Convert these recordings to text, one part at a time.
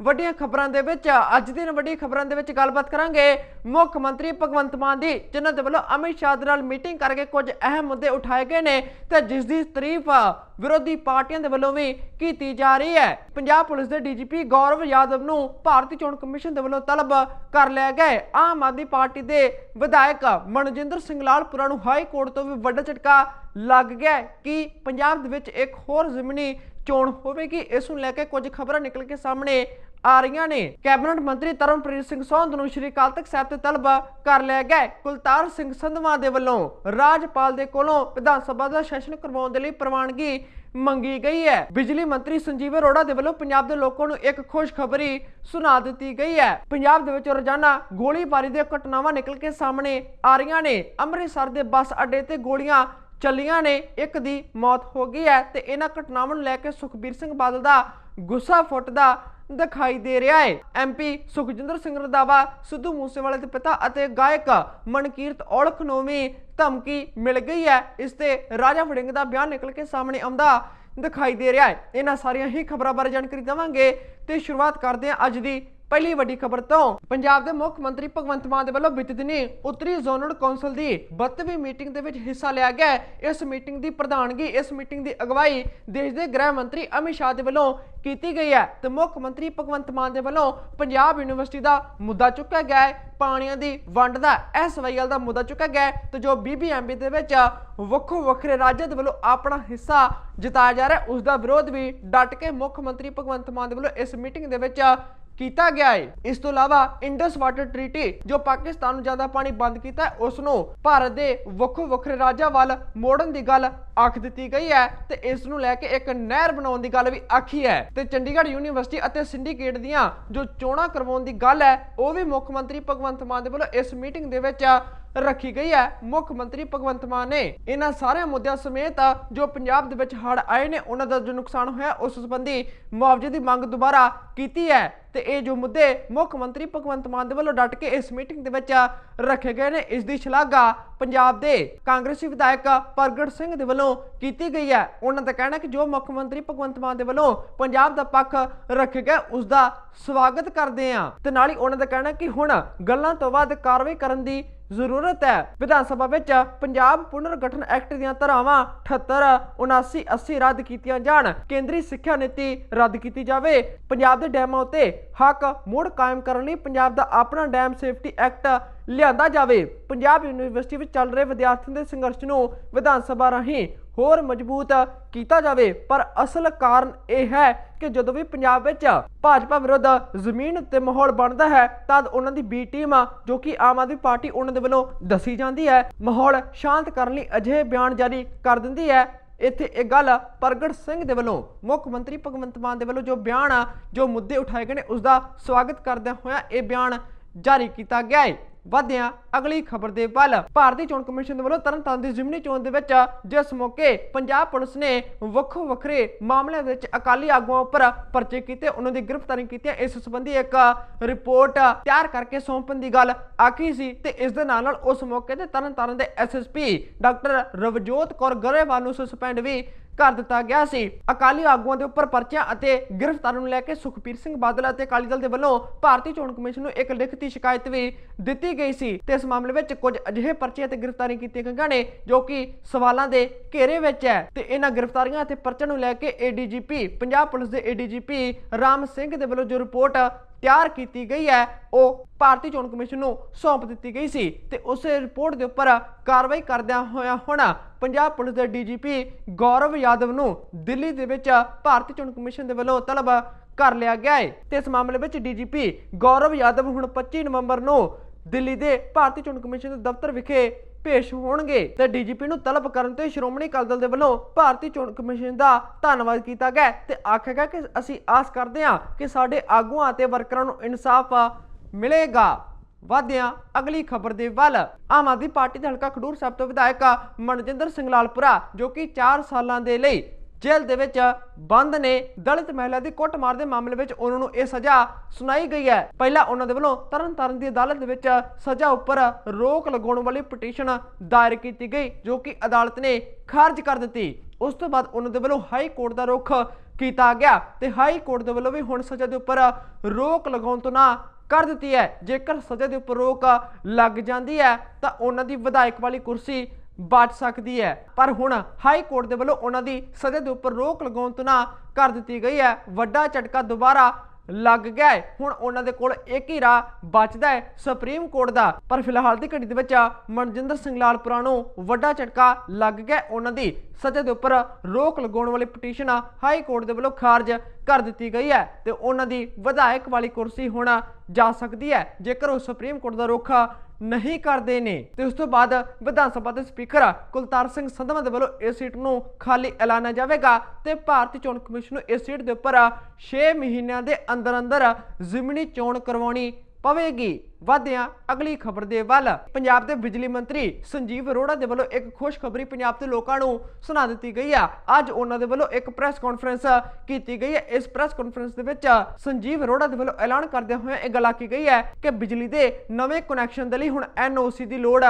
ਵੱਡੀਆਂ ਖਬਰਾਂ ਦੇ ਵਿੱਚ, ਅੱਜ ਦੀਆਂ ਵੱਡੀਆਂ ਖਬਰਾਂ ਦੇ ਵਿੱਚ ਗੱਲਬਾਤ ਕਰਾਂਗੇ ਮੁੱਖ ਮੰਤਰੀ ਭਗਵੰਤ ਮਾਨ ਦੀ, ਜਿਨ੍ਹਾਂ ਦੇ ਵੱਲੋਂ ਅਮਿਤ ਸ਼ਾਹ ਦੇ ਨਾਲ ਮੀਟਿੰਗ ਕਰਕੇ ਕੁਝ ਅਹਿਮ ਮੁੱਦੇ ਉਠਾਏ ਗਏ ਨੇ ਤੇ ਜਿਸ ਦੀ ਤਾਰੀਫ ਵਿਰੋਧੀ ਪਾਰਟੀਆਂ ਦੇ ਵੱਲੋਂ ਵੀ ਕੀਤੀ ਜਾ ਰਹੀ ਹੈ। ਪੰਜਾਬ ਪੁਲਿਸ ਦੇ ਡੀਜੀਪੀ ਗੌਰਵ ਯਾਦਵ ਨੂੰ ਭਾਰਤੀ ਚੋਣ ਕਮਿਸ਼ਨ ਦੇ ਵੱਲੋਂ ਤਲਬ ਕਰ ਲਿਆ ਗਿਆ ਆਮ ਆਦਮੀ ਪਾਰਟੀ ਦੇ ਵਿਧਾਇਕ ਮਨਜਿੰਦਰ ਸਿੰਘ ਲਾਲਪੁਰਾ ਨੂੰ ਹਾਈ ਕੋਰਟ ਤੋਂ ਵੀ ਵੱਡਾ ਝਟਕਾ ਲੱਗ ਗਿਆ ਕਿ ਪੰਜਾਬ ਦੇ ਵਿੱਚ ਇੱਕ ਹੋਰ ਜ਼ਮੀਨੀ ਚੋਣ ਹੋਵੇਗੀ। ਇਸ ਨੂੰ ਲੈ ਕੇ ਕੁਝ ਖਬਰਾਂ ਨਿਕਲ ਕੇ ਸਾਹਮਣੇ ਆ ਰਹੀਆਂ ਨੇ। ਕੈਬਨਿਟ ਮੰਤਰੀ ਤਰਨਪ੍ਰੀਤ ਸਿੰਘ ਸੌਂਦ ਨੂੰ ਸ਼੍ਰੀ ਅਕਾਲ ਤਖਤ ਸਾਹਿਬ ਤੇ ਤਲਬ ਕਰ ਲਿਆ ਗਿਆ ਕੁਲਤਾਰ ਸਿੰਘ ਸੰਧਵਾ ਦੇ ਵੱਲੋਂ ਰਾਜਪਾਲ ਦੇ ਕੋਲੋਂ ਵਿਧਾਨ ਸਭਾ ਦਾ ਸੈਸ਼ਨ ਕਰਵਾਉਣ ਦੇ ਲਈ ਪ੍ਰਵਾਨਗੀ ਮੰਗੀ ਗਈ ਹੈ। ਬਿਜਲੀ ਮੰਤਰੀ ਸੰਜੀਵ ਅਰੋੜਾ ਦੇ ਵੱਲੋਂ ਪੰਜਾਬ ਦੇ ਲੋਕਾਂ ਨੂੰ ਇੱਕ ਖੁਸ਼ਖਬਰੀ ਸੁਣਾ ਦਿੱਤੀ ਗਈ ਹੈ। ਪੰਜਾਬ ਦੇ ਵਿੱਚ ਰੋਜ਼ਾਨਾ ਗੋਲੀਬਾਰੀ ਦੀਆਂ ਘਟਨਾਵਾਂ ਨਿਕਲ ਕੇ ਸਾਹਮਣੇ ਆ ਰਹੀਆਂ ਨੇ। ਅੰਮ੍ਰਿਤਸਰ ਦੇ ਬੱਸ ਅੱਡੇ ਤੇ ਗੋਲੀਆਂ ਚੱਲੀਆਂ ਨੇ, ਇੱਕ ਦੀ ਮੌਤ ਹੋ ਗਈ ਹੈ ਤੇ ਇਹਨਾਂ ਘਟਨਾਵਾਂ ਨੂੰ ਲੈ ਕੇ ਸੁਖਬੀਰ ਸਿੰਘ ਬਾਦਲ ਦਾ ਗੁੱਸਾ ਫੁੱਟਦਾ ਦਿਖਾਈ ਦੇ ਰਿਹਾ ਹੈ। ਐਮਪੀ ਸੁਖਜਿੰਦਰ ਸਿੰਘ ਰੰਧਾਵਾ, ਸਿੱਧੂ ਮੂਸੇਵਾਲੇ ਦੇ ਪਿਤਾ ਅਤੇ ਗਾਇਕ ਮਨਕੀਰਤ ਔਲਖ ਨੂੰ ਵੀ ਧਮਕੀ ਮਿਲ ਗਈ ਹੈ। ਇਸ ਤੇ ਰਾਜਾ ਵੜਿੰਗ ਦਾ ਬਿਆਨ ਨਿਕਲ ਕੇ ਸਾਹਮਣੇ ਆਉਂਦਾ ਦਿਖਾਈ ਦੇ ਰਿਹਾ ਹੈ। ਇਹਨਾਂ ਸਾਰੀਆਂ ਹੀ ਖਬਰਾਂ ਬਾਰੇ ਜਾਣਕਾਰੀ ਦੇਵਾਂਗੇ ਤੇ ਸ਼ੁਰੂਆਤ ਕਰਦੇ ਹਾਂ ਅੱਜ ਦੀ ਪਹਿਲੀ ਵੱਡੀ ਖਬਰ ਤੋਂ ਪੰਜਾਬ ਦੇ ਮੁੱਖ ਮੰਤਰੀ ਭਗਵੰਤ ਮਾਨ ਦੇ ਵੱਲੋਂ ਬੀਤੇ ਦਿਨੀ ਉੱਤਰੀ ਜ਼ੋਨਲ ਕੌਂਸਲ ਦੀ 32ਵੀਂ ਮੀਟਿੰਗ ਦੇ ਵਿੱਚ ਹਿੱਸਾ ਲਿਆ ਗਿਆ ਇਸ ਮੀਟਿੰਗ ਦੀ ਪ੍ਰਧਾਨਗੀ ਇਸ ਮੀਟਿੰਗ ਦੀ ਅਗਵਾਈ ਦੇਸ਼ ਦੇ ਗ੍ਰਹਿ ਮੰਤਰੀ ਅਮਿਤ ਸ਼ਾਹ ਦੇ ਵੱਲੋਂ ਕੀਤੀ ਗਈ ਹੈ ਤੇ ਮੁੱਖ ਮੰਤਰੀ ਭਗਵੰਤ ਮਾਨ ਦੇ ਵੱਲੋਂ ਪੰਜਾਬ ਯੂਨੀਵਰਸਿਟੀ ਦਾ ਮੁੱਦਾ ਚੁੱਕਿਆ ਗਿਆ ਹੈ। ਪਾਣੀਆਂ ਦੀ ਵੰਡ ਦਾ ਐਸਵਾਈਐਲ ਦਾ ਮੁੱਦਾ ਚੁੱਕਿਆ ਗਿਆ ਤੇ ਜੋ ਬੀਬੀਐਮਬੀ ਦੇ ਵਿੱਚ ਵੱਖੋ ਵੱਖਰੇ ਰਾਜਾਂ ਦੇ ਵੱਲੋਂ ਆਪਣਾ ਹਿੱਸਾ ਜਿਤਾਇਆ ਜਾ ਰਿਹਾ ਹੈ, ਉਸ ਦਾ ਵਿਰੋਧ ਵੀ ਡਟ ਕੇ ਮੁੱਖ ਮੰਤਰੀ ਭਗਵੰਤ ਮਾਨ ਦੇ ਵੱਲੋਂ ਇਸ ਮੀਟਿੰਗ ਦੇ ਵਿੱਚ ਕੀਤਾ ਗਿਆ ਹੈ ਇਸ ਤੋਂ ਇਲਾਵਾ ਇੰਡਸ ਵਾਟਰ ਟ੍ਰੀਟੀ, ਜੋ ਪਾਕਿਸਤਾਨ ਨੂੰ ਜ਼ਿਆਦਾ ਪਾਣੀ ਬੰਦ ਕੀਤਾ, ਉਸ ਨੂੰ ਭਾਰਤ ਦੇ ਵੱਖੋ ਵੱਖਰੇ ਰਾਜਾਂ ਵੱਲ ਮੋੜਨ ਦੀ ਗੱਲ ਆਖ ਦਿੱਤੀ ਗਈ ਹੈ ਤੇ ਇਸ ਨੂੰ ਲੈ ਕੇ ਇੱਕ ਨਹਿਰ ਬਣਾਉਣ ਦੀ ਗੱਲ ਵੀ ਆਖੀ ਹੈ। ਤੇ ਚੰਡੀਗੜ੍ਹ ਯੂਨੀਵਰਸਿਟੀ ਅਤੇ ਸਿੰਡੀਕੇਟ ਦੀਆਂ ਜੋ ਚੋਣਾਂ ਕਰਵਾਉਣ ਦੀ ਗੱਲ ਹੈ, ਉਹ ਵੀ ਮੁੱਖ ਮੰਤਰੀ ਭਗਵੰਤ ਮਾਨ ਦੇ ਵੱਲੋਂ ਇਸ ਮੀਟਿੰਗ ਦੇ ਵਿੱਚ ਰੱਖੀ ਗਈ ਹੈ। ਮੁੱਖ ਮੰਤਰੀ ਭਗਵੰਤ ਮਾਨ ਨੇ ਇਹਨਾਂ ਸਾਰੇ ਮੁੱਦਿਆਂ ਸਮੇਤ ਜੋ ਪੰਜਾਬ ਦੇ ਵਿੱਚ ਹੜ੍ਹ ਆਏ ਨੇ, ਉਹਨਾਂ ਦਾ ਜੋ ਨੁਕਸਾਨ ਹੋਇਆ, ਉਸ ਸੰਬੰਧੀ ਮੁਆਵਜ਼ੇ ਦੀ ਮੰਗ ਦੁਬਾਰਾ ਕੀਤੀ ਹੈ ਤੇ ਇਹ ਜੋ ਮੁੱਦੇ ਮੁੱਖ ਮੰਤਰੀ ਭਗਵੰਤ ਮਾਨ ਦੇ ਵੱਲੋਂ ਡਟ ਕੇ ਇਸ ਮੀਟਿੰਗ ਦੇ ਵਿੱਚ ਰੱਖੇ ਗਏ ਨੇ, ਇਸ ਦੀ ਸ਼ਲਾਘਾ ਪੰਜਾਬ ਦੇ ਕਾਂਗਰਸੀ ਵਿਧਾਇਕ ਪ੍ਰਗਟ ਸਿੰਘ ਦੇ ਵੱਲੋਂ ਕੀਤੀ ਗਈ ਹੈ। ਉਹਨਾਂ ਦਾ ਕਹਿਣਾ ਕਿ ਜੋ ਮੁੱਖ ਮੰਤਰੀ ਭਗਵੰਤ ਮਾਨ ਦੇ ਵੱਲੋਂ ਪੰਜਾਬ ਦਾ ਪੱਖ ਰੱਖਿਆ ਗਿਆ ਉਸ ਦਾ ਸਵਾਗਤ ਕਰਦੇ ਹਾਂ। ਤੇ ਨਾਲ ਹੀ ਉਹਨਾਂ ਦਾ ਕਹਿਣਾ ਕਿ ਹੁਣ ਗੱਲਾਂ ਤੋਂ ਬਾਅਦ ਕਾਰਵਾਈ ਕਰਨ ਦੀ ਜ਼ਰੂਰਤ ਹੈ। ਵਿਧਾਨ ਸਭਾ ਵਿੱਚ ਪੰਜਾਬ ਪੁਨਰ ਗਠਨ ਐਕਟ ਦੀਆਂ ਧਾਰਾਵਾਂ 78 79 80 ਰੱਦ ਕੀਤੀਆਂ ਜਾਣ। ਕੇਂਦਰੀ ਸਿੱਖਿਆ ਨੀਤੀ ਰੱਦ ਕੀਤੀ ਜਾਵੇ। ਪੰਜਾਬ ਦੇ ਡੈਮਾਂ ਉਤੇ ਹੱਕ ਮੁੜ ਕਾਇਮ ਕਰਨ ਲਈ ਪੰਜਾਬ ਦਾ ਆਪਣਾ ਡੈਮ ਸੇਫਟੀ ਐਕਟ ਲਿਆਂਦਾ ਜਾਵੇ। ਪੰਜਾਬ ਯੂਨੀਵਰਸਿਟੀ ਵਿੱਚ ਚੱਲ ਰਹੇ ਵਿਦਿਆਰਥੀਆਂ ਦੇ ਸੰਘਰਸ਼ ਨੂੰ ਵਿਧਾਨ ਸਭਾ ਰਾਹੀਂ ਹੋਰ ਮਜ਼ਬੂਤ ਕੀਤਾ ਜਾਵੇ। ਪਰ ਅਸਲ ਕਾਰਨ ਇਹ ਹੈ ਕਿ ਜਦੋਂ ਵੀ ਪੰਜਾਬ ਵਿੱਚ ਭਾਜਪਾ ਵਿਰੁੱਧ ਜ਼ਮੀਨ ਉੱਤੇ ਮਾਹੌਲ ਬਣਦਾ ਹੈ, ਤਦ ਉਹਨਾਂ ਦੀ ਬੀ ਟੀਮ ਜੋ ਕਿ ਆਮ ਆਦਮੀ ਪਾਰਟੀ ਉਹਨਾਂ ਦੇ ਵੱਲੋਂ ਦੱਸੀ ਜਾਂਦੀ ਹੈ, ਮਾਹੌਲ ਸ਼ਾਂਤ ਕਰਨ ਲਈ ਅਜਿਹੇ ਬਿਆਨ ਜਾਰੀ ਕਰ ਦਿੰਦੀ ਹੈ। ਇੱਥੇ ਇਹ ਗੱਲ ਪ੍ਰਗਟ ਸਿੰਘ ਦੇ ਵੱਲੋਂ, ਮੁੱਖ ਮੰਤਰੀ ਭਗਵੰਤ ਮਾਨ ਦੇ ਵੱਲੋਂ ਜੋ ਬਿਆਨ ਆ, ਜੋ ਮੁੱਦੇ ਉਠਾਏ ਗਏ ਨੇ ਉਸ ਦਾ ਸਵਾਗਤ ਕਰਦਿਆਂ ਹੋਇਆ ਇਹ ਬਿਆਨ ਜਾਰੀ ਕੀਤਾ ਗਿਆ ਹੈ। ਵਧਿਆ ਅਗਲੀ ਖਬਰ ਦੇ ਵੱਲ। ਭਾਰਤੀ ਚੋਣ ਕਮਿਸ਼ਨ ਦੇ ਵੱਲੋਂ ਤਰਨਤਾਰਨ ਦੀ ਜ਼ਿਮਨੀ ਚੋਣ ਦੇ ਵਿੱਚ ਜਿਸ ਮੌਕੇ ਪੰਜਾਬ ਪੁਲਿਸ ਨੇ ਵੱਖੋ ਵੱਖਰੇ ਮਾਮਲਿਆਂ ਵਿੱਚ ਅਕਾਲੀ ਆਗੂਆਂ ਉੱਪਰ ਪਰਚੇ ਕੀਤੇ, ਉਹਨਾਂ ਦੀ ਗ੍ਰਿਫਤਾਰੀ ਕੀਤੀਆਂ ਇਸ ਸੰਬੰਧੀ ਇੱਕ ਰਿਪੋਰਟ ਤਿਆਰ ਕਰਕੇ ਸੌਂਪਣ ਦੀ ਗੱਲ ਆਖੀ ਸੀ ਤੇ ਇਸ ਦੇ ਨਾਲ ਨਾਲ ਉਸ ਮੌਕੇ ਤੇ ਤਰਨਤਾਰਨ ਦੇ ਐਸਐਸਪੀ ਡਾਕਟਰ ਰਵਜੋਤ ਕੌਰ ਗਰੇਵਾਲ ਨੂੰ ਸਸਪੈਂਡ ਵੀ ਕਰ ਦਿੱਤਾ ਗਿਆ ਸੀ। ਅਕਾਲੀ ਆਗੂਆਂ ਦੇ ਉੱਪਰ ਪਰਚਿਆਂ ਅਤੇ ਗ੍ਰਿਫਤਾਰੀ ਨੂੰ ਲੈ ਕੇ ਸੁਖਬੀਰ ਸਿੰਘ ਬਾਦਲ ਅਤੇ ਅਕਾਲੀ ਦਲ ਦੇ ਵੱਲੋਂ ਭਾਰਤੀ ਚੋਣ ਕਮਿਸ਼ਨ ਨੂੰ ਇੱਕ ਲਿਖਤੀ ਸ਼ਿਕਾਇਤ ਵੀ ਦਿੱਤੀ ਗਈ ਸੀ। ਤੇ ਇਸ ਮਾਮਲੇ ਵਿੱਚ ਕੁਝ ਅਜਿਹੇ ਪਰਚੇ ਅਤੇ ਗ੍ਰਿਫ਼ਤਾਰੀਆਂ ਕੀਤੀਆਂ ਗਈਆਂ ਨੇ ਜੋ ਕਿ ਸਵਾਲਾਂ ਦੇ ਘੇਰੇ ਵਿੱਚ ਹੈ। ਤੇ ਇਹਨਾਂ ਗ੍ਰਿਫਤਾਰੀਆਂ ਅਤੇ ਪਰਚਿਆਂ ਨੂੰ ਲੈ ਕੇ ਏਡੀਜੀਪੀ ਪੰਜਾਬ ਪੁਲਿਸ ਦੇ ਏਡੀਜੀਪੀ ਰਾਮ ਸਿੰਘ ਦੇ ਵੱਲੋਂ ਜੋ ਰਿਪੋਰਟ ਤਿਆਰ ਕੀਤੀ ਗਈ ਹੈ, ਉਹ ਭਾਰਤੀ ਚੋਣ ਕਮਿਸ਼ਨ ਨੂੰ ਸੌਂਪ ਦਿੱਤੀ ਗਈ ਸੀ ਤੇ ਉਸ ਰਿਪੋਰਟ ਦੇ ਉੱਪਰ ਕਾਰਵਾਈ ਕਰਦਿਆਂ ਹੋਇਆ ਹੁਣ ਪੰਜਾਬ ਪੁਲਿਸ ਦੇ ਡੀਜੀਪੀ ਗੌਰਵ ਯਾਦਵ ਨੂੰ ਦਿੱਲੀ ਦੇ ਵਿੱਚ ਭਾਰਤੀ ਚੋਣ ਕਮਿਸ਼ਨ ਦੇ ਵੱਲੋਂ ਤਲਬ ਕਰ ਲਿਆ ਗਿਆ ਹੈ ਤੇ ਇਸ ਮਾਮਲੇ ਵਿੱਚ ਡੀਜੀਪੀ ਗੌਰਵ ਯਾਦਵ ਹੁਣ 25 ਨਵੰਬਰ ਨੂੰ ਦਿੱਲੀ ਦੇ ਭਾਰਤੀ ਚੋਣ ਕਮਿਸ਼ਨ ਦੇ ਦਫ਼ਤਰ ਵਿਖੇ ਪੇਸ਼ ਹੋਣਗੇ ਤੇ ਡੀਜੀਪੀ ਨੂੰ ਤਲਬ ਕਰਨ ਤੇ ਸ਼੍ਰੋਮਣੀ ਅਕਾਲੀ ਦਲ ਦੇ ਵੱਲੋਂ ਭਾਰਤੀ ਚੋਣ ਕਮਿਸ਼ਨ ਦਾ ਧੰਨਵਾਦ ਕੀਤਾ ਗਿਆ ਤੇ ਆਖਿਆ ਗਿਆ ਕਿ ਅਸੀਂ ਆਸ ਕਰਦੇ ਹਾਂ ਕਿ ਸਾਡੇ ਆਗੂਆਂ ਅਤੇ ਵਰਕਰਾਂ ਨੂੰ ਇਨਸਾਫ ਮਿਲੇਗਾ। ਵਾਦਿਆਂ ਅਗਲੀ ਖਬਰ ਦੇ ਵੱਲ ਆਮ ਆਦਮੀ ਪਾਰਟੀ ਦੇ ਹਲਕਾ ਖਡੂਰ ਸਾਹਿਬ ਤੋਂ ਵਿਧਾਇਕ ਮਨਜਿੰਦਰ ਸਿੰਘ ਲਾਲਪੁਰਾ ਜੋ ਕਿ 4 ਸਾਲਾਂ ਦੇ ਲਈ ਜੇਲ੍ਹ ਦੇ ਵਿੱਚ ਬੰਦ ਨੇ ਦਲਿਤ ਮਹਿਲਾ ਦੀ ਕੁੱਟਮਾਰ ਦੇ ਮਾਮਲੇ ਵਿੱਚ ਉਹਨਾਂ ਨੂੰ ਇਹ ਸਜ਼ਾ ਸੁਣਾਈ ਗਈ ਹੈ। ਪਹਿਲਾਂ ਉਹਨਾਂ ਦੇ ਵੱਲੋਂ ਤਰਨਤਾਰਨ ਦੀ ਅਦਾਲਤ ਦੇ ਵਿੱਚ ਸਜ਼ਾ ਉੱਪਰ ਰੋਕ ਲਗਾਉਣ ਵਾਲੀ ਪਟੀਸ਼ਨ ਦਾਇਰ ਕੀਤੀ ਗਈ, ਜੋ ਕਿ ਅਦਾਲਤ ਨੇ ਖਾਰਜ ਕਰ ਦਿੱਤੀ। ਉਸ ਤੋਂ ਬਾਅਦ ਉਹਨਾਂ ਦੇ ਵੱਲੋਂ ਹਾਈ ਕੋਰਟ ਦਾ ਰੁਖ ਕੀਤਾ ਗਿਆ ਤੇ ਹਾਈ ਕੋਰਟ ਦੇ ਵੱਲੋਂ ਵੀ ਹੁਣ ਸਜ਼ਾ ਦੇ ਉੱਪਰ ਰੋਕ ਲਗਾਉਣ ਤੋਂ ਨਾ ਕਰ ਦਿੱਤੀ ਹੈ। ਜੇਕਰ ਸਜ਼ਾ ਦੇ ਉੱਪਰ ਰੋਕ ਲੱਗ ਜਾਂਦੀ ਹੈ, ਤਾਂ ਉਹਨਾਂ ਦੀ ਵਿਧਾਇਕ ਵਾਲੀ ਕੁਰਸੀ ਬਚ ਸਕਦੀ ਹੈ। ਪਰ ਹੁਣ ਹਾਈ ਕੋਰਟ ਦੇ ਵੱਲੋਂ ਉਹਨਾਂ ਦੀ ਸਜ਼ਾ ਦੇ ਉੱਪਰ ਰੋਕ ਲਗਾਉਣ ਤੋਂ ਨਾ ਕਰ ਦਿੱਤੀ ਗਈ ਹੈ। ਵੱਡਾ ਝਟਕਾ ਦੁਬਾਰਾ ਲੱਗ ਗਿਆ ਹੈ। ਹੁਣ ਉਹਨਾਂ ਦੇ ਕੋਲ ਇੱਕ ਹੀ ਰਾਹ ਬਚਦਾ ਹੈ ਸੁਪਰੀਮ ਕੋਰਟ ਦਾ। ਪਰ ਫਿਲਹਾਲ ਦੀ ਘੜੀ ਦੇ ਵਿੱਚ ਮਨਜਿੰਦਰ ਸਿੰਘ ਲਾਲਪੁਰਾ ਨੂੰ ਵੱਡਾ ਝਟਕਾ ਲੱਗ ਗਿਆ ਉਹਨਾਂ ਦੀ ਸਜ਼ਾ ਦੇ ਉੱਪਰ ਰੋਕ ਲਗਾਉਣ ਵਾਲੀ ਪਟੀਸ਼ਨ ਹਾਈ ਕੋਰਟ ਦੇ ਵੱਲੋਂ ਖਾਰਜ ਕਰ ਦਿੱਤੀ ਗਈ ਹੈ ਤੇ ਉਹਨਾਂ ਦੀ ਵਿਧਾਇਕ ਵਾਲੀ ਕੁਰਸੀ ਹੁਣ ਜਾ ਸਕਦੀ ਹੈ। ਜੇਕਰ ਉਹ ਸੁਪਰੀਮ ਕੋਰਟ ਦਾ ਰੁਖ ਨਹੀਂ ਕਰਦੇ ਨੇ। ਤੇ ਉਸ ਤੋਂ ਬਾਅਦ ਵਿਧਾਨ ਸਭਾ ਦੇ ਸਪੀਕਰ ਕੁਲਤਾਰ ਸਿੰਘ ਸੰਧਵਾ ਦੇ ਵੱਲੋਂ ਇਸ ਸੀਟ ਨੂੰ ਖਾਲੀ ਐਲਾਨਿਆ ਜਾਵੇਗਾ ਤੇ ਭਾਰਤੀ ਚੋਣ ਕਮਿਸ਼ਨ ਨੂੰ ਇਸ ਸੀਟ ਦੇ ਉੱਪਰ 6 ਮਹੀਨਿਆਂ ਦੇ ਅੰਦਰ ਅੰਦਰ ਜ਼ਿਮਨੀ ਚੋਣ ਕਰਵਾਉਣੀ ਪਵੇਗੀ। ਵਧਿਆਂ, ਅਗਲੀ ਖਬਰ ਦੇ ਵੱਲ। ਪੰਜਾਬ ਦੇ ਬਿਜਲੀ ਮੰਤਰੀ ਸੰਜੀਵ ਅਰੋੜਾ ਦੇ ਵੱਲੋਂ ਇੱਕ ਖੁਸ਼ਖਬਰੀ ਪੰਜਾਬ ਦੇ ਲੋਕਾਂ ਨੂੰ ਸੁਣਾ ਦਿੱਤੀ ਗਈ ਆ। ਅੱਜ ਉਹਨਾਂ ਦੇ ਵੱਲੋਂ ਇੱਕ ਪ੍ਰੈਸ ਕਾਨਫਰੰਸ ਕੀਤੀ ਗਈ ਹੈ ਇਸ ਪ੍ਰੈਸ ਕਾਨਫਰੰਸ ਦੇ ਵਿੱਚ ਸੰਜੀਵ ਅਰੋੜਾ ਦੇ ਵੱਲੋਂ ਐਲਾਨ ਕਰਦੇ ਹੋਏ ਇਹ ਗੱਲ ਆਖੀ ਗਈ ਹੈ ਕਿ ਬਿਜਲੀ ਦੇ ਨਵੇਂ ਕਨੈਕਸ਼ਨ ਦੇ ਲਈ ਹੁਣ ਐਨਓਸੀ ਦੀ ਲੋੜ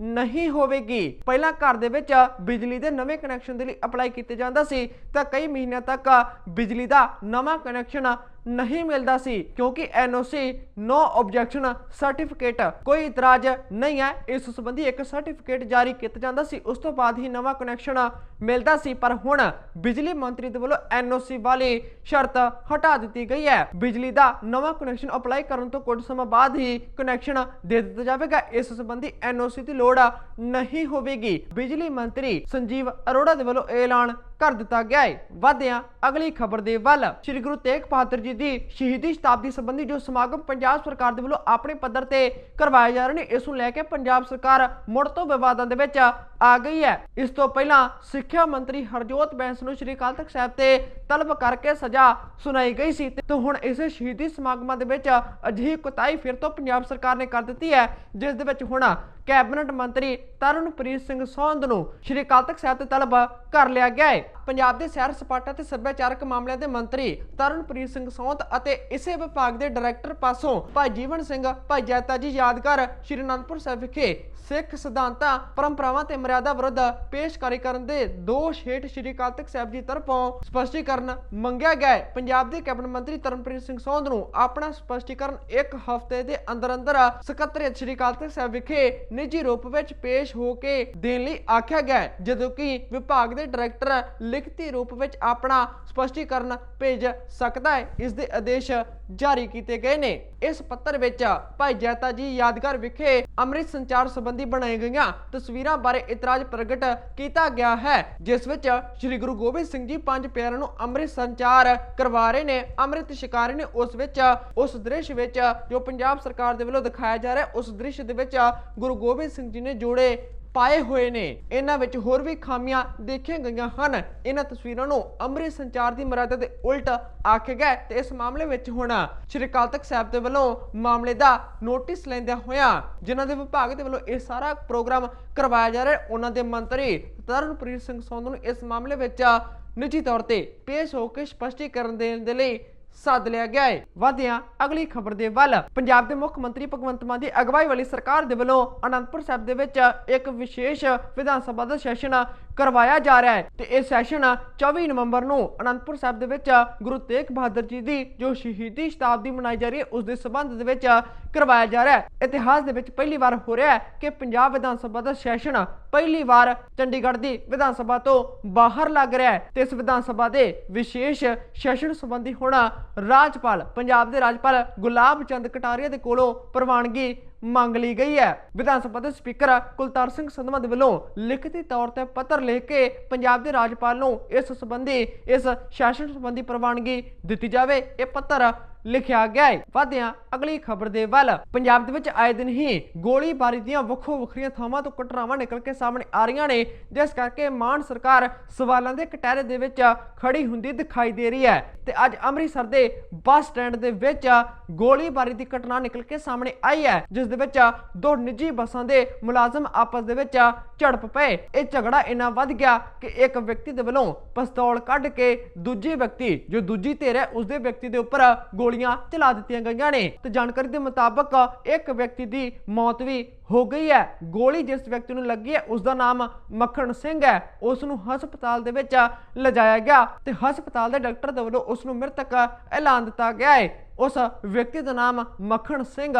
ਨਹੀਂ ਹੋਵੇਗੀ। ਪਹਿਲਾਂ ਘਰ ਦੇ ਵਿੱਚ ਬਿਜਲੀ ਦੇ ਨਵੇਂ ਕਨੈਕਸ਼ਨ ਦੇ ਲਈ ਅਪਲਾਈ ਕੀਤੇ ਜਾਂਦਾ ਸੀ, ਤਾਂ ਕਈ ਮਹੀਨਿਆਂ ਤੱਕ ਬਿਜਲੀ ਦਾ ਨਵਾਂ ਕਨੈਕਸ਼ਨ ਨਹੀਂ ਮਿਲਦਾ ਸੀ, ਕਿਉਂਕਿ ਐਨਓਸੀ ਨੋ ਆਬਜੈਕਸ਼ਨ ਸਰਟੀਫਿਕੇਟ ਕੋਈ ਇਤਰਾਜ਼ ਨਹੀਂ ਹੈ। ਇਸ ਸੰਬੰਧੀ ਇੱਕ ਸਰਟੀਫਿਕੇਟ ਜਾਰੀ ਕੀਤਾ ਜਾਂਦਾ ਸੀ। ਉਸ ਤੋਂ ਬਾਅਦ ਹੀ ਨਵਾਂ ਕਨੈਕਸ਼ਨ ਮਿਲਦਾ ਸੀ, ਪਰ ਹੁਣ ਬਿਜਲੀ ਮੰਤਰੀ ਦੇ ਵੱਲੋਂ ਐਨਓਸੀ ਵਾਲੀ ਸ਼ਰਤ ਹਟਾ ਦਿੱਤੀ ਗਈ ਹੈ। ਬਿਜਲੀ ਦਾ ਨਵਾਂ ਕਨੈਕਸ਼ਨ ਅਪਲਾਈ ਕਰਨ ਤੋਂ ਕੁਝ ਸਮਾਂ ਬਾਅਦ ਹੀ ਕਨੈਕਸ਼ਨ ਦੇ ਦਿੱਤਾ ਜਾਵੇਗਾ। ਇਸ ਸੰਬੰਧੀ ਐਨਓਸੀ ਦੀ ਲੋੜ ਨਹੀਂ ਹੋਵੇਗੀ। ਬਿਜਲੀ ਮੰਤਰੀ ਸੰਜੀਵ ਅਰੋੜਾ ਦੇ ਵੱਲੋਂ ਇਹ ਐਲਾਨ ਕਰ ਦਿੱਤਾ ਗਿਆ ਹੈ। ਵਧਿਆਂ ਅਗਲੀ ਖਬਰ ਦੇ ਵੱਲ, ਸ੍ਰੀ ਗੁਰੂ ਤੇਗ ਬਹਾਦਰ ਜੀ ਦੀ ਸ਼ਹੀਦੀ ਸ਼ਤਾਬਦੀ ਸੰਬੰਧੀ ਜੋ ਸਮਾਗਮ ਪੰਜਾਬ ਸਰਕਾਰ ਦੇ ਵੱਲੋਂ ਆਪਣੇ ਪੱਧਰ ਤੇ ਕਰਵਾਏ ਜਾ ਰਹੇ ਨੇ, ਇਸ ਨੂੰ ਲੈ ਕੇ ਪੰਜਾਬ ਸਰਕਾਰ ਮੁੜ ਤੋਂ ਵਿਵਾਦਾਂ ਦੇ ਵਿੱਚ ਆ ਗਈ ਹੈ। ਇਸ ਤੋਂ ਪਹਿਲਾਂ ਸਿੱਖਿਆ ਮੰਤਰੀ ਹਰਜੋਤ ਬੈਂਸ ਨੂੰ ਸ੍ਰੀ ਅਕਾਲ ਤਖਤ ਸਾਹਿਬ ਤੇ ਤਲਬ ਕਰਕੇ ਸਜ਼ਾ ਸੁਣਾਈ ਗਈ ਸੀ ਤੇ ਹੁਣ ਇਸੇ ਸ਼ਹੀਦੀ ਸਮਾਗਮਾਂ ਦੇ ਵਿੱਚ ਅਜਿਹੀ ਕੁਤਾਈ ਫਿਰ ਤੋਂ ਪੰਜਾਬ ਸਰਕਾਰ ਨੇ ਕਰ ਦਿੱਤੀ ਹੈ, ਜਿਸ ਦੇ ਵਿੱਚ ਹੁਣ ਕੈਬਨਿਟ ਮੰਤਰੀ ਤਰਨਪ੍ਰੀਤ ਸਿੰਘ ਸੌਂਦ ਨੂੰ ਸ਼੍ਰੀ ਅਕਾਲ ਤਖਤ ਸਾਹਿਬ ਤੇ ਤਲਬ ਕਰ ਲਿਆ ਗਿਆ ਹੈ। ਪੰਜਾਬ ਦੇ ਸੈਰ ਸਪਾਟਾ ਤੇ ਸੱਭਿਆਚਾਰਕ ਮਾਮਲਿਆਂ ਦੇ ਮੰਤਰੀ ਤਰਨਪ੍ਰੀਤ ਸਿੰਘ ਸੌਂਦ ਅਤੇ ਇਸੇ ਵਿਭਾਗ ਦੇ ਡਾਇਰੈਕਟਰ ਪਾਸੋਂ ਭਾਈ ਜੀਵਨ ਸਿੰਘ ਭਾਈ ਜੈਤਾ ਜੀ ਯਾਦਗਾਰ ਸ਼੍ਰੀ ਅਨੰਦਪੁਰ ਸਾਹਿਬ ਵਿਖੇ ਸਿੱਖ ਸਿਧਾਂਤਾਂ, ਪਰੰਪਰਾਵਾਂ ਤੇ ਮਰਿਆਦਾ ਵਿਰੁੱਧ ਪੇਸ਼ਕਾਰੀ ਕਰਨ ਦੇ ਦੋਸ਼ ਹੇਠ ਸ਼੍ਰੀ ਅਕਾਲ ਤਖਤ ਸਾਹਿਬ ਜੀ ਤਰਫੋਂ ਸਪਸ਼ਟੀਕਰਨ ਮੰਗਿਆ ਗਿਆ ਹੈ। ਪੰਜਾਬ ਦੇ ਕੈਬਨਿਟ ਮੰਤਰੀ ਤਰਨਪ੍ਰੀਤ ਸਿੰਘ ਸੌਂਦ ਨੂੰ ਆਪਣਾ ਸਪਸ਼ਟੀਕਰਨ ਇੱਕ ਹਫ਼ਤੇ ਦੇ ਅੰਦਰ ਅੰਦਰ ਸਕੱਤਰੇਤ ਸ਼੍ਰੀ ਅਕਾਲ ਤਖਤ ਸਾਹਿਬ ਵਿਖੇ ਨਿੱਜੀ ਰੂਪ ਵਿੱਚ ਪੇਸ਼ ਹੋ ਕੇ ਦੇਣ ਲਈ ਆਖਿਆ ਗਿਆ ਜਦੋਂ ਕਿ ਵਿਭਾਗ ਦੇ ਡਾਇਰੈਕਟਰ ਲਿਖਤੀ ਰੂਪ ਵਿੱਚ ਆਪਣਾ ਸਪਸ਼ਟੀਕਰਨ ਭੇਜ ਸਕਦਾ ਹੈ। ਇਸ ਦੇ ਆਦੇਸ਼ ਜਾਰੀ ਕੀਤੇ ਗਏ ਨੇ। ਇਸ ਪੱਤਰ ਵਿੱਚ ਭਾਈ ਜੈਤਾ ਜੀ ਯਾਦਗਾਰ ਵਿਖੇ ਅੰਮ੍ਰਿਤ ਸੰਚਾਰ ਸੰਬੰਧੀ ਬਣਾਈ ਗਈਆਂ ਤਸਵੀਰਾਂ ਬਾਰੇ ਇਤਰਾਜ਼ ਪ੍ਰਗਟ ਕੀਤਾ ਗਿਆ ਹੈ, ਜਿਸ ਵਿੱਚ ਸ੍ਰੀ ਗੁਰੂ ਗੋਬਿੰਦ ਸਿੰਘ ਜੀ ਪੰਜ ਪਿਆਰਿਆਂ ਨੂੰ ਅੰਮ੍ਰਿਤ ਸੰਚਾਰ ਕਰਵਾ ਰਹੇ ਨੇ। ਅੰਮ੍ਰਿਤ ਛਕਾ ਰਹੇ ਨੇ ਉਸ ਵਿੱਚ, ਉਸ ਦ੍ਰਿਸ਼ ਵਿੱਚ ਜੋ ਪੰਜਾਬ ਸਰਕਾਰ ਦੇ ਵੱਲੋਂ ਦਿਖਾਇਆ ਜਾ ਰਿਹਾ, ਉਸ ਦ੍ਰਿਸ਼ ਦੇ ਵਿੱਚ ਗੁਰੂ ਗੋਬਿੰਦ ਸਿੰਘ ਜੀ ਨੇ ਜੋੜੇ ਪਾਏ ਹੋਏ ਨੇ। ਇਹਨਾਂ ਵਿੱਚ ਹੋਰ ਵੀ ਖਾਮੀਆਂ ਦੇਖੀਆਂ ਗਈਆਂ ਹਨ। ਇਹਨਾਂ ਤਸਵੀਰਾਂ ਨੂੰ ਅੰਮ੍ਰਿਤ ਸੰਚਾਰ ਦੀ ਮਰਿਆਦਾ ਦੇ ਉਲਟ ਆਖਿਆ ਗਿਆ ਤੇ ਇਸ ਮਾਮਲੇ ਵਿੱਚ ਹੁਣ ਸ਼੍ਰੀ ਅਕਾਲ ਤਖਤ ਸਾਹਿਬ ਦੇ ਵੱਲੋਂ ਮਾਮਲੇ ਦਾ ਨੋਟਿਸ ਲੈਂਦਿਆਂ ਹੋਇਆ ਜਿਨ੍ਹਾਂ ਦੇ ਵਿਭਾਗ ਦੇ ਵੱਲੋਂ ਇਹ ਸਾਰਾ ਪ੍ਰੋਗਰਾਮ ਕਰਵਾਇਆ ਜਾ ਰਿਹਾ ਉਹਨਾਂ ਦੇ ਮੰਤਰੀ ਤਰਨਪ੍ਰੀਤ ਸਿੰਘ ਸੰਧੂ ਨੂੰ ਇਸ ਮਾਮਲੇ ਵਿੱਚ ਨਿੱਜੀ ਤੌਰ ਤੇ ਪੇਸ਼ ਹੋ ਕੇ ਸਪਸ਼ਟੀਕਰਨ ਦੇਣ ਦੇ ਲਈ ਸੱਦ ਲਿਆ ਗਿਆ ਹੈ ਵਧਿਆਂ, ਅਗਲੀ ਖਬਰ ਦੇ ਵੱਲ। ਪੰਜਾਬ ਦੇ ਮੁੱਖ ਮੰਤਰੀ ਭਗਵੰਤ ਮਾਨ ਦੀ ਅਗਵਾਈ ਵਾਲੀ ਸਰਕਾਰ ਦੇ ਵੱਲੋਂ ਅਨੰਦਪੁਰ ਸਾਹਿਬ ਦੇ ਵਿੱਚ ਇੱਕ ਵਿਸ਼ੇਸ਼ ਵਿਧਾਨ ਸਭਾ ਦਾ ਸੈਸ਼ਨ ਕਰਵਾਇਆ ਜਾ ਰਿਹਾ ਹੈ ਤੇ ਇਹ ਸੈਸ਼ਨ 24 ਨਵੰਬਰ ਨੂੰ ਅਨੰਦਪੁਰ ਸਾਹਿਬ ਦੇ ਵਿੱਚ ਗੁਰੂ ਤੇਗ ਬਹਾਦਰ ਜੀ ਦੀ, ਜੋ ਸ਼ਹੀਦੀ ਸ਼ਤਾਬਦੀ ਮਨਾਈ ਜਾ ਰਹੀ ਹੈ ਉਸ ਦੇ ਸਬੰਧ ਦੇ ਵਿੱਚ ਕਰਵਾਇਆ ਜਾ ਰਿਹਾ ਹੈ ਇਤਿਹਾਸ ਦੇ ਵਿੱਚ ਪਹਿਲੀ ਵਾਰ ਹੋ ਰਿਹਾ ਹੈ ਕਿ ਪੰਜਾਬ ਵਿਧਾਨ ਸਭਾ ਦਾ ਸੈਸ਼ਨ ਪਹਿਲੀ ਵਾਰ ਚੰਡੀਗੜ੍ਹ ਦੀ ਵਿਧਾਨ ਸਭਾ ਤੋਂ ਬਾਹਰ ਲੱਗ ਰਿਹਾ ਹੈ ਤੇ ਇਸ ਵਿਧਾਨ ਸਭਾ ਦੇ ਵਿਸ਼ੇਸ਼ ਸੈਸ਼ਨ ਸੰਬੰਧੀ ਹੁਣ ਰਾਜਪਾਲ, ਪੰਜਾਬ ਦੇ ਰਾਜਪਾਲ ਗੁਲਾਬ ਚੰਦ ਕਟਾਰੀਆ ਦੇ ਕੋਲੋਂ ਪ੍ਰਵਾਨਗੀ ਮੰਗ ਲਈ ਗਈ ਹੈ। ਵਿਧਾਨ ਸਭਾ ਦੇ ਸਪੀਕਰ ਕੁਲਤਾਰ ਸਿੰਘ ਸੰਧਵਾ ਦੇ ਵੱਲੋਂ ਲਿਖਤੀ ਤੌਰ ਤੇ ਪੱਤਰ ਲਿਖ ਕੇ ਪੰਜਾਬ ਦੇ ਰਾਜਪਾਲ ਨੂੰ ਇਸ ਸੰਬੰਧੀ, ਇਸ ਸ਼ਾਸ਼ਨ ਸੰਬੰਧੀ ਪ੍ਰਵਾਨਗੀ ਦਿੱਤੀ ਜਾਵੇ। ਇਹ ਪੱਤਰ ਲਿਖਿਆ ਗਿਆ ਹੈ। ਵਧਿਆਂ ਅਗਲੀ ਖਬਰ ਦੇ ਵੱਲ, ਪੰਜਾਬ ਦੇ ਵਿੱਚ ਆਏ ਦਿਨ ਹੀ ਗੋਲੀਬਾਰੀ ਦੀਆਂ ਵੱਖੋ ਵੱਖਰੀਆਂ ਥਾਵਾਂ ਤੋਂ ਘਟਨਾਵਾਂ ਨਿਕਲ ਕੇ ਸਾਹਮਣੇ ਆ ਰਹੀਆਂ ਨੇ, ਜਿਸ ਕਰਕੇ ਮਾਨ ਸਰਕਾਰ ਸਵਾਲਾਂ ਦੇ ਕਟਹਿਰੇ ਦੇ ਵਿੱਚ ਖੜੀ ਹੁੰਦੀ ਦਿਖਾਈ ਦੇ ਰਹੀ ਹੈ। ਤੇ ਅੱਜ ਅੰਮ੍ਰਿਤਸਰ ਦੇ ਬੱਸ ਸਟੈਂਡ ਦੇ ਵਿੱਚ ਗੋਲੀਬਾਰੀ ਦੀ ਘਟਨਾ ਨਿਕਲ ਕੇ ਸਾਹਮਣੇ ਆਈ ਹੈ, ਜਿਸ ਦੇ ਵਿੱਚ ਦੋ ਨਿੱਜੀ ਬੱਸਾਂ ਦੇ ਮੁਲਾਜ਼ਮ ਆਪਸ ਦੇ ਵਿੱਚ ਝੜਪ ਪਏ। ਇਹ ਝਗੜਾ ਇੰਨਾ ਵੱਧ ਗਿਆ ਕਿ ਇੱਕ ਵਿਅਕਤੀ ਦੇ ਵੱਲੋਂ ਪਿਸਤੌਲ ਕੱਢ ਕੇ ਦੂਜੇ ਵਿਅਕਤੀ, ਜੋ ਦੂਜੀ ਧਿਰ ਹੈ, ਉਸਦੇ ਵਿਅਕਤੀ ਦੇ ਉੱਪਰ ਗੋਲੀਆਂ ਚਲਾ ਦਿੱਤੀਆਂ ਗਈਆਂ ਨੇ। ਤੇ ਜਾਣਕਾਰੀ ਦੇ ਮੁਤਾਬਕ ਇੱਕ ਵਿਅਕਤੀ ਦੀ ਮੌਤ ਵੀ ਹੋ ਗਈ ਹੈ। ਗੋਲੀ ਜਿਸ ਵਿਅਕਤੀ ਨੂੰ ਲੱਗੀ ਹੈ ਉਸ ਦਾ ਨਾਮ ਮੱਖਣ ਸਿੰਘ ਹੈ। ਉਸ ਨੂੰ ਹਸਪਤਾਲ ਦੇ ਵਿੱਚ ਲਿਜਾਇਆ ਗਿਆ ਤੇ ਹਸਪਤਾਲ ਦੇ ਡਾਕਟਰ ਦੇ ਵੱਲੋਂ ਉਸ ਨੂੰ ਮ੍ਰਿਤਕ ਐਲਾਨ ਦਿੱਤਾ ਗਿਆ ਹੈ। ਉਸ ਵਿਅਕਤੀ ਦਾ ਨਾਮ ਮੱਖਣ ਸਿੰਘ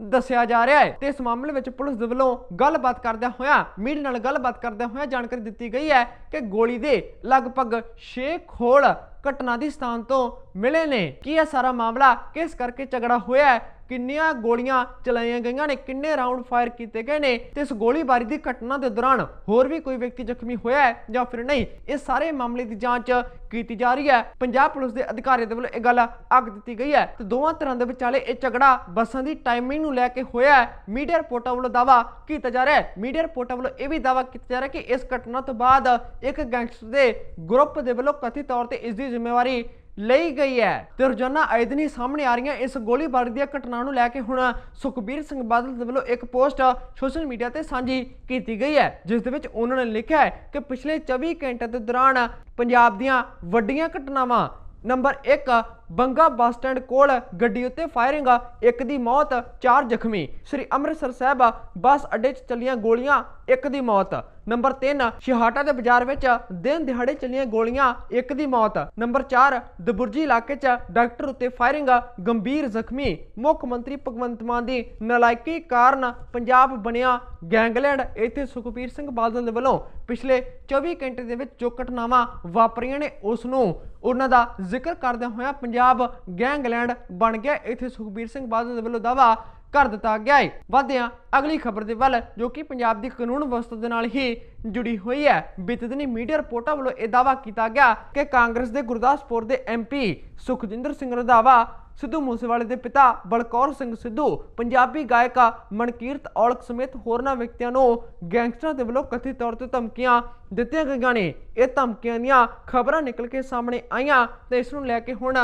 ਦੱਸਿਆ ਜਾ ਰਿਹਾ ਹੈ। ਤੇ ਇਸ ਮਾਮਲੇ ਵਿੱਚ ਪੁਲਿਸ ਦੇ ਵੱਲੋਂ ਗੱਲਬਾਤ ਕਰਦਿਆਂ ਹੋਇਆਂ, ਮੀਡੀਆ ਨਾਲ ਗੱਲਬਾਤ ਕਰਦਿਆਂ ਹੋਇਆਂ ਜਾਣਕਾਰੀ ਦਿੱਤੀ ਗਈ ਹੈ ਕਿ ਗੋਲੀ ਦੇ ਲਗਭਗ 6 ਖੋਲ ਘਟਨਾ ਦੀ ਸਥਾਨ ਤੋਂ ਮਿਲੇ ਨੇ। ਕੀ ਇਹ ਸਾਰਾ ਮਾਮਲਾ ਕਿਸ ਕਰਕੇ ਝਗੜਾ ਹੋਇਆ ਹੈ? ਕਿੰਨੀਆਂ ਗੋਲੀਆਂ ਚਲਾਈਆਂ ਗਈਆਂ ਨੇ? ਕਿੰਨੇ ਰਾਉਂਡ ਫਾਇਰ ਕੀਤੇ ਗਏ ਨੇ? ਤੇ ਇਸ ਗੋਲੀਬਾਰੀ ਦੀ ਘਟਨਾ ਦੇ ਦੌਰਾਨ ਹੋਰ ਵੀ ਕੋਈ ਵਿਅਕਤੀ ਜ਼ਖਮੀ ਹੋਇਆ ਹੈ ਜਾਂ ਫਿਰ ਨਹੀਂ? ਇਹ ਸਾਰੇ ਮਾਮਲੇ ਦੀ ਜਾਂਚ ਕੀਤੀ ਜਾ ਰਹੀ ਹੈ। ਪੰਜਾਬ ਪੁਲਿਸ ਦੇ ਅਧਿਕਾਰੀਆਂ ਦੇ ਵੱਲੋਂ ਇਹ ਗੱਲ ਅੱਗ ਦਿੱਤੀ ਗਈ ਹੈ। ਤੇ ਦੋਵਾਂ ਤਰ੍ਹਾਂ ਦੇ ਵਿਚਾਲੇ ਇਹ ਝਗੜਾ ਬੱਸਾਂ ਦੀ ਟਾਈਮਿੰਗ ਨੂੰ ਲੈ ਕੇ ਹੋਇਆ ਹੈ। ਮੀਡੀਆ ਰਿਪੋਰਟਾਂ ਵੱਲੋਂ ਦਾਵਾ ਕੀਤਾ ਜਾ ਰਿਹਾ ਹੈ। ਮੀਡੀਆ ਰਿਪੋਰਟਾਂ ਵੱਲੋਂ ਇਹ ਵੀ ਦਾਵਾ ਕੀਤਾ ਜਾ ਰਿਹਾ ਕਿ ਇਸ ਘਟਨਾ ਤੋਂ ਬਾਅਦ ਇੱਕ ਗੈਂਗਸਟਰ ਦੇ ਗਰੁੱਪ ਦੇ ਵੱਲੋਂ ਕਥਿਤ ਤੌਰ ਤੇ ਇਸ ਦੀ ਜ਼ਿੰਮੇਵਾਰੀ ਲਈ ਗਈ ਹੈ। ਤੇ ਰੋਜ਼ਾਨਾ ਆਏ ਦਿਨ ਹੀ ਸਾਹਮਣੇ ਆ ਰਹੀਆਂ ਇਸ ਗੋਲੀਬਾਰੀ ਦੀਆਂ ਘਟਨਾ ਨੂੰ ਲੈ ਕੇ ਹੁਣ ਸੁਖਬੀਰ ਸਿੰਘ ਬਾਦਲ ਦੇ ਵੱਲੋਂ ਇੱਕ ਪੋਸਟ ਸੋਸ਼ਲ ਮੀਡੀਆ ਤੇ ਸਾਂਝੀ ਕੀਤੀ ਗਈ ਹੈ, ਜਿਸ ਦੇ ਵਿੱਚ ਉਹਨਾਂ ਨੇ ਲਿਖਿਆ ਹੈ ਕਿ ਪਿਛਲੇ 24 ਘੰਟੇ ਦੇ ਦੌਰਾਨ ਪੰਜਾਬ ਦੀਆਂ ਵੱਡੀਆਂ ਘਟਨਾਵਾਂ, ਨੰਬਰ 1 ਬੰਗਾ ਬੱਸ ਸਟੈਂਡ ਕੋਲ ਗੱਡੀ ਉੱਤੇ ਫਾਇਰਿੰਗ ਇੱਕ ਦੀ ਮੌਤ, ਚਾਰ ਜ਼ਖਮੀ। ਸ੍ਰੀ ਅੰਮ੍ਰਿਤਸਰ ਸਾਹਿਬ ਬੱਸ ਅੱਡੇ 'ਚ ਚੱਲੀਆਂ ਗੋਲੀਆਂ, ਇੱਕ ਦੀ ਮੌਤ। ਨੰਬਰ 3 ਸ਼ਿਹਾਟਾ ਦੇ ਬਾਜ਼ਾਰ ਵਿੱਚ ਦਿਨ ਦਿਹਾੜੇ ਚੱਲੀਆਂ ਗੋਲੀਆਂ, ਇੱਕ ਦੀ ਮੌਤ। ਨੰਬਰ 4 ਦਬੁਰਜੀ ਇਲਾਕੇ 'ਚ ਡਾਕਟਰ ਉੱਤੇ ਫਾਇਰਿੰਗ ਗੰਭੀਰ ਜ਼ਖਮੀ। ਮੁੱਖ ਮੰਤਰੀ ਭਗਵੰਤ ਮਾਨ ਦੀ ਨਲਾਇਕੀ ਕਾਰਨ ਪੰਜਾਬ ਬਣਿਆ ਗੈਂਗਲੈਂਡ। ਇੱਥੇ ਸੁਖਬੀਰ ਸਿੰਘ ਬਾਦਲ ਦੇ ਵੱਲੋਂ ਪਿਛਲੇ 24 ਘੰਟੇ ਦੇ ਵਿੱਚ ਜੋ ਘਟਨਾਵਾਂ ਵਾਪਰੀਆਂ ਨੇ, ਉਸ ਨੂੰ ਉਹਨਾਂ ਦਾ ਜ਼ਿਕਰ ਕਰਦਿਆਂ ਹੋਇਆਂ ਪੰਜਾਬ ਗੈਂਗਲੈਂਡ ਬਣ ਗਿਆ। ਇੱਥੇ ਸੁਖਬੀਰ ਸਿੰਘ ਬਾਦਲ ਦੇ ਵੱਲੋਂ ਦਾਵਾ ਕਰ ਦਿੱਤਾ ਗਿਆ ਹੈ ਵਧਿਆਂ ਅਗਲੀ ਖਬਰ ਦੇ ਵੱਲ ਜੋ ਕਿ ਪੰਜਾਬ ਦੀ ਕਾਨੂੰਨ ਵਿਵਸਥਾ ਦੇ ਨਾਲ ਹੀ ਜੁੜੀ ਹੋਈ ਹੈ, ਬੀਤੇ ਦਿਨੀ ਮੀਡੀਆ ਰਿਪੋਰਟਾਂ ਵੱਲੋਂ ਇਹ ਦਾਵਾ ਕੀਤਾ ਗਿਆ ਕਿ ਕਾਂਗਰਸ ਦੇ ਗੁਰਦਾਸਪੁਰ ਦੇ ਐਮਪੀ ਸੁਖਜਿੰਦਰ ਸਿੰਘ ਰੰਧਾਵਾ ਸਿੱਧੂ ਮੂਸੇਵਾਲੇ ਦੇ ਪਿਤਾ ਬਲਕੌਰ ਸਿੰਘ ਸਿੱਧੂ, ਪੰਜਾਬੀ ਗਾਇਕਾ ਮਨਕੀਰਤ ਔਲਖ ਸਮੇਤ ਹੋਰਨਾਂ ਵਿਅਕਤੀਆਂ ਨੂੰ ਗੈਂਗਸਟਰਾਂ ਦੇ ਵੱਲੋਂ ਕਥਿਤ ਤੌਰ ਤੇ ਧਮਕੀਆਂ ਦਿੱਤੀਆਂ ਗਈਆਂ ਨੇ। ਇਹ ਧਮਕੀਆਂ ਦੀਆਂ ਖਬਰਾਂ ਨਿਕਲ ਕੇ ਸਾਹਮਣੇ ਆਈਆਂ ਤੇ ਇਸ ਨੂੰ ਲੈ ਕੇ ਹੁਣ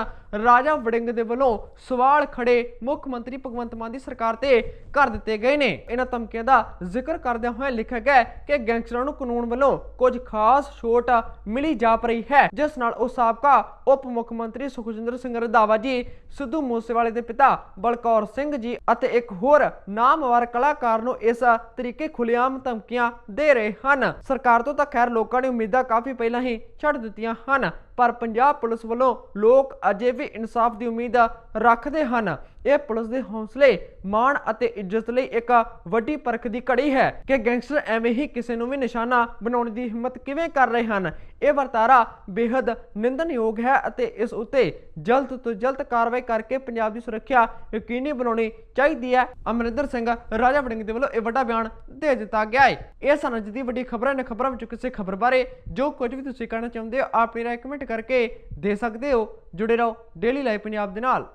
ਰਾਜਾ ਵੜਿੰਗ ਦੇ ਵੱਲੋਂ ਸਵਾਲ ਖੜੇ ਮੁੱਖ ਮੰਤਰੀ ਭਗਵੰਤ ਮਾਨ ਦੀ ਸਰਕਾਰ ਤੇ ਕਰ ਦਿੱਤੇ ਗਏ ਨੇ। ਇਹਨਾਂ ਧਮਕੀਆਂ ਦਾ ਜ਼ਿਕਰ ਕਰਦਿਆਂ ਹੋਇਆ ਲਿਖਿਆ ਗਿਆ ਕਿ ਗੈਂਗਸਟਰਾਂ ਨੂੰ ਕਾਨੂੰਨ ਵੱਲੋਂ ਕੁਝ ਖਾਸ ਛੋਟ ਮਿਲੀ ਜਾ ਰਹੀ ਹੈ, ਜਿਸ ਨਾਲ ਉਹ ਸਾਬਕਾ ਉਪ ਮੁੱਖ ਮੰਤਰੀ ਸੁਖਜਿੰਦਰ ਸਿੰਘ ਰੰਧਾਵਾ ਜੀ, ਸਿੱਧੂ ਮੂਸੇਵਾਲੇ ਦੇ ਪਿਤਾ ਬਲਕੌਰ ਸਿੰਘ ਜੀ ਅਤੇ ਇੱਕ ਹੋਰ ਨਾਮਵਰ ਕਲਾਕਾਰ ਨੂੰ ਇਸ ਤਰੀਕੇ ਖੁੱਲੇਆਮ ਧਮਕੀਆਂ ਦੇ ਰਹੇ ਹਨ। ਸਰਕਾਰ ਤੋਂ ਤਾਂ ਖੈਰ ਲੋਕਾਂ ਨੇ ਉਮੀਦਾਂ ਕਾਫੀ ਪਹਿਲਾਂ ਹੀ ਛੱਡ ਦਿੱਤੀਆਂ ਹਨ। ਪਰ ਪੰਜਾਬ ਪੁਲਿਸ ਵੱਲੋਂ ਲੋਕ ਅਜੇ ਵੀ ਇਨਸਾਫ ਦੀ ਉਮੀਦ ਰੱਖਦੇ ਹਨ। ਇਹ ਪੁਲਿਸ ਦੇ ਹੌਸਲੇ, ਮਾਣ ਅਤੇ ਇੱਜ਼ਤ ਲਈ ਇੱਕ ਵੱਡੀ ਪਰਖ ਦੀ ਘੜੀ ਹੈ ਕਿ ਗੈਂਗਸਟਰ ਐਵੇਂ ਹੀ ਕਿਸੇ ਨੂੰ ਵੀ ਨਿਸ਼ਾਨਾ ਬਣਾਉਣ ਦੀ ਹਿੰਮਤ ਕਿਵੇਂ ਕਰ ਰਹੇ ਹਨ। ਇਹ ਵਰਤਾਰਾ ਬੇहद ਨਿੰਦਨਯੋਗ ਹੈ ਅਤੇ ਇਸ ਉੱਤੇ ਜਲਦ ਤੋਂ ਜਲਦ ਕਾਰਵਾਈ ਕਰਕੇ ਪੰਜਾਬ ਦੀ ਸੁਰੱਖਿਆ ਯਕੀਨੀ ਬਣਾਉਣੀ ਚਾਹੀਦੀ ਹੈ। ਅਮਰਿੰਦਰ ਸਿੰਘ ਰਾਜਾ ਵੜਿੰਗ ਦੇ ਵੱਲੋਂ ਇਹ ਵੱਡਾ ਬਿਆਨ ਦੇ ਦਿੱਤਾ ਗਿਆ ਹੈ। ਇਹ ਸਨ ਅੱਜ ਦੀ ਵੱਡੀ ਖਬਰਾਂ। ਨੇ ਖਬਰਾਂ ਵਿੱਚੋਂ ਕਿਸੇ ਖਬਰ ਬਾਰੇ ਜੋ ਕੁਝ ਵੀ ਤੁਸੀਂ ਕਹਿਣਾ ਚਾਹੁੰਦੇ ਹੋ ਆਪਣੀ ਰਾਏ ਕਮੈਂਟ ਕਰਕੇ ਦੇ ਸਕਦੇ ਹੋ ਜੁੜੇ ਰਹੋ ਡੇਲੀ ਲਾਈਵ ਪੰਜਾਬ ਦੇ ਨਾਲ।